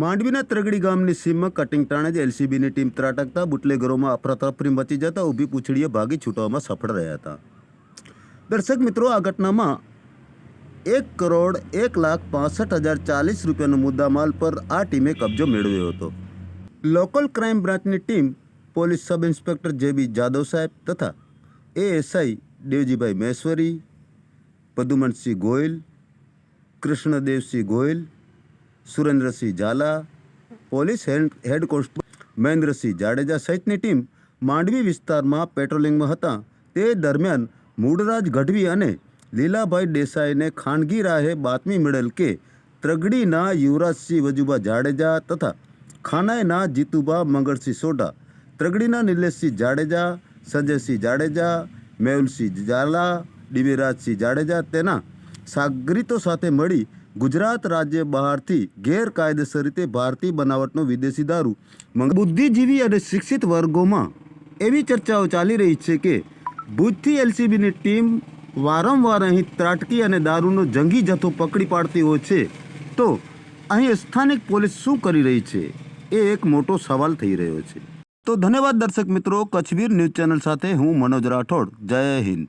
માંડવીના ત્રગડી ગામની સીમમાં કટિંગ ટાણે જ એલસીબીની ટીમ ત્રાટકતા, બુટલેગરોમાં અફરાતફરી મચી જતા ઊભી પૂછડીએ ભાગી છૂટવામાં સફળ રહ્યા હતા. દર્શક મિત્રો, આ ઘટનામાં એક કરોડ એક લાખ પાસઠ હજાર ચાલીસ રૂપિયાનો મુદ્દામાલ પર આ ટીમે કબજો મેળવ્યો હતો. લોકલ ક્રાઇમ બ્રાન્ચની team police sub inspector J B Jadav સાહેબ તથા ASI Devjibhai Maheshwari Padumansinh Goyal, Krishnadevsinh Goyal Surendrasinh Zala, police head constable Mahendrasinh Jadeja સહિતની ટીમ માંડવી વિસ્તારમાં પેટ્રોલિંગમાં હતા. તે દરમિયાન મૂળરાજ ગઢવી અને લીલાભાઈ દેસાઈને ખાનગી રાહે બાતમી મળેલ કે ત્રગડીના યુવરાજસિંહ વજુબા જાડેજા તથા ખાનાયના જીતુભા મંગળસિંહ સોઢા, ત્રગડીના નિલેશસિંહ જાડેજા, સંજયસિંહ જાડેજા, મેહુલસિંહ ઝાલા, દિવ્યરાજસિંહ જાડેજા તેના સાગરીતો સાથે મળી ગુજરાત રાજ્ય બહારથી ગેરકાયદેસર રીતે ભારતીય બનાવટનો વિદેશી દારૂ બુદ્ધિજીવી અને શિક્ષિત વર્ગોમાં એવી ચર્ચાઓ ચાલી રહી છે કે ભુજથી એલસીબીની ટીમ વારંવાર અહીં ત્રાટકી અને દારૂનો જંગી જથ્થો પકડી પાડતી હોય છે. તો અહીં સ્થાનિક પોલીસ શું કરી રહી છે? એ એક મોટો સવાલ થઈ રહ્યો છે. તો ધન્યવાદ દર્શક મિત્રો, કચ્છવીર ન્યૂઝ ચેનલ સાથે હું મનોજ રાઠોડ. જય હિન્દ.